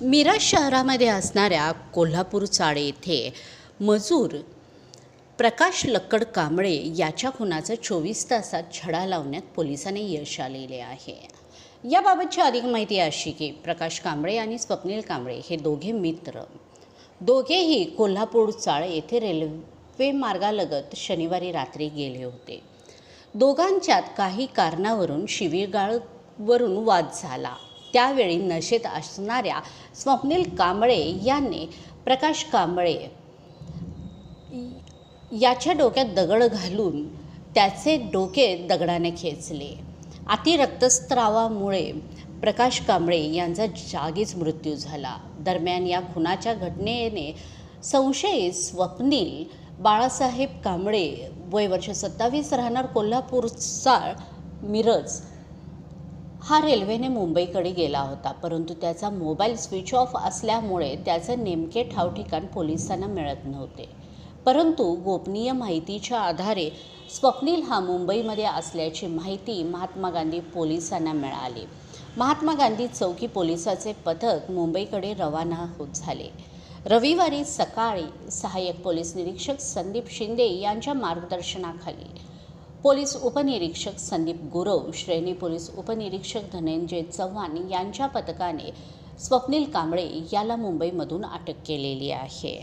मिरज शहरामध्ये असणाऱ्या कोल्हापूर चाळे येथे मजूर प्रकाश लक्कड कांबळे याच्या खुनाचा चोवीस तासात छडा लावण्यात पोलिसांनी यश आलेले आहे. याबाबतची अधिक माहिती अशी की प्रकाश कांबळे आणि स्वप्नील कांबळे हे दोघे मित्र. दोघेही कोल्हापूर चाळे येथे रेल्वे मार्गालगत शनिवारी रात्री गेले होते. दोघांच्यात काही कारणावरून शिवीगाळवरून वाद झाला. त्यावेळी नशेत असणाऱ्या स्वप्नील कांबळे यांनी प्रकाश कांबळे याच्या डोक्यात दगड घालून त्याचे डोके दगडाने खेचले. अतिरक्तस्त्रावामुळे प्रकाश कांबळे यांचा जागीच मृत्यू झाला. दरम्यान या खुनाच्या घटनेने संशयित स्वप्नील बाळासाहेब कांबळे वय वर्ष सत्तावीस राहणार कोल्हापूरचा मिरज हा रेल्वेने मुंबईकडे गेला होता परंतु त्याचा मोबाईल स्विच ऑफ असल्यामुळे त्याचे नेमके ठावठिकाण पोलिसांना मिळत नव्हते. परंतु गोपनीय माहितीच्या आधारे स्वप्नील हा मुंबईमध्ये असल्याची माहिती महात्मा गांधी पोलिसांना मिळाली. महात्मा गांधी चौकी पोलिसाचे पथक मुंबईकडे रवाना होत झाले. रविवारी सकाळी सहाय्यक पोलीस निरीक्षक संदीप शिंदे यांच्या मार्गदर्शनाखाली पोलीस उपनिरीक्षक संदीप गुरव श्रेणी पोलीस उपनिरीक्षक धनंजय चव्हाण यांच्या पथकाने स्वप्नील कांबळे याला मुंबईमधून अटक केलेली आहे.